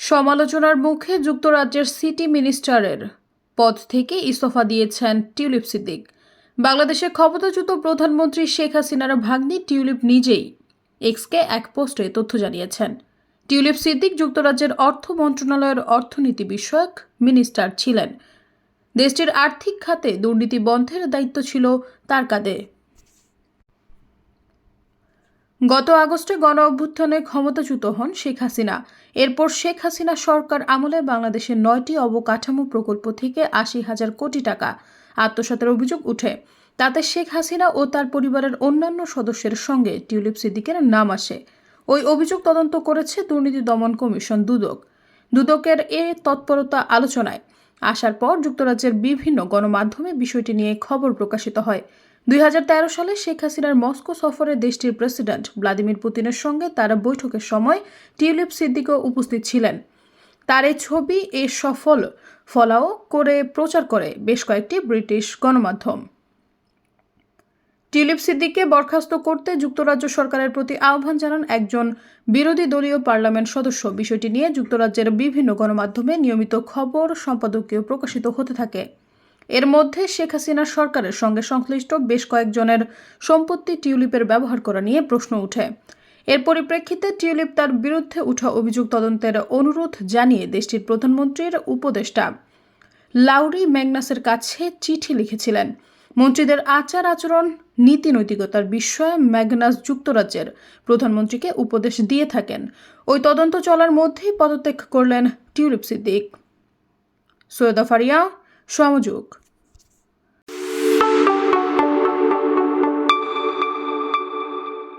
সমালোচনার মুখে যুক্তরাজ্যের সিটি মিনিস্টারের পদ থেকে ইস্তফা দিয়েছেন টিউলিপ সিদ্দিক। বাংলাদেশে ক্ষমতাচ্যুত প্রধানমন্ত্রী শেখ হাসিনার ভাগ্নি টিউলিপ নিজেই এক্সকে এক পোস্টে তথ্য জানিয়েছেন। টিউলিপ সিদ্দিক যুক্তরাজ্যের অর্থ মন্ত্রণালয়ের অর্থনীতি বিষয়ক মিনিস্টার ছিলেন। দেশটির আর্থিক খাতে দুর্নীতি বন্ধের দায়িত্ব ছিল তার কাঁধে। গত আগস্টে গণ অভ্যুত্থানে ক্ষমতাচ্যুত হন শেখ হাসিনা। এরপর শেখ হাসিনা সরকার আমলে বাংলাদেশের নয়টি অবকাঠামো প্রকল্প থেকে আশি হাজার কোটি টাকা আত্মসাতের অভিযোগ উঠে তাতে শেখ হাসিনা ও তার পরিবারের অন্যান্য সদস্যের সঙ্গে টিউলিপ সিদ্দিকের নাম আসে। ওই অভিযোগ তদন্ত করেছে দুর্নীতি দমন কমিশন দুদক। দুদকের এ তৎপরতা আলোচনায় আসার পর যুক্তরাজ্যের বিভিন্ন গণমাধ্যমে বিষয়টি নিয়ে খবর প্রকাশিত হয়। দুই হাজার তেরো সালে শেখ হাসিনার মস্কো সফরে দেশটির প্রেসিডেন্ট ভ্লাদিমির পুতিনের সঙ্গে তারা বৈঠকের সময় টিউলিপ সিদ্দিকও উপস্থিত ছিলেন। তার এই ছবি, এ সফল ফলাও করে প্রচার করে বেশ কয়েকটি ব্রিটিশ গণমাধ্যম। টিউলিপ সিদ্দিককে বরখাস্ত করতে যুক্তরাজ্য সরকারের প্রতি আহ্বান জানান একজন বিরোধী দলীয় পার্লামেন্ট সদস্য। বিষয়টি নিয়ে যুক্তরাজ্যের বিভিন্ন গণমাধ্যমে নিয়মিত খবর সম্পাদকীয় প্রকাশিত হতে থাকে। এর মধ্যে শেখ হাসিনার সরকারের সঙ্গে সংশ্লিষ্ট বেশ কয়েকজনের সম্পত্তি টিউলিপের ব্যবহার করা নিয়ে প্রশ্ন উঠে। এর পরিপ্রেক্ষিতে টিউলিপ তার বিরুদ্ধে উঠা অভিযোগ তদন্তের অনুরোধ জানিয়ে দেশটির প্রধানমন্ত্রীর উপদেষ্টা লাউরি ম্যাগনাসের কাছে চিঠি লিখেছিলেন। মন্ত্রীদের আচার আচরণ নীতি নৈতিকতার বিষয়ে ম্যাগনাস যুক্তরাজ্যের প্রধানমন্ত্রীকে উপদেশ দিয়ে থাকেন। ওই তদন্ত চলার মধ্যেই পদত্যাগ করলেন টিউলিপ সিদ্দিক। সৈয়দা ফারিয়া সমযোগ।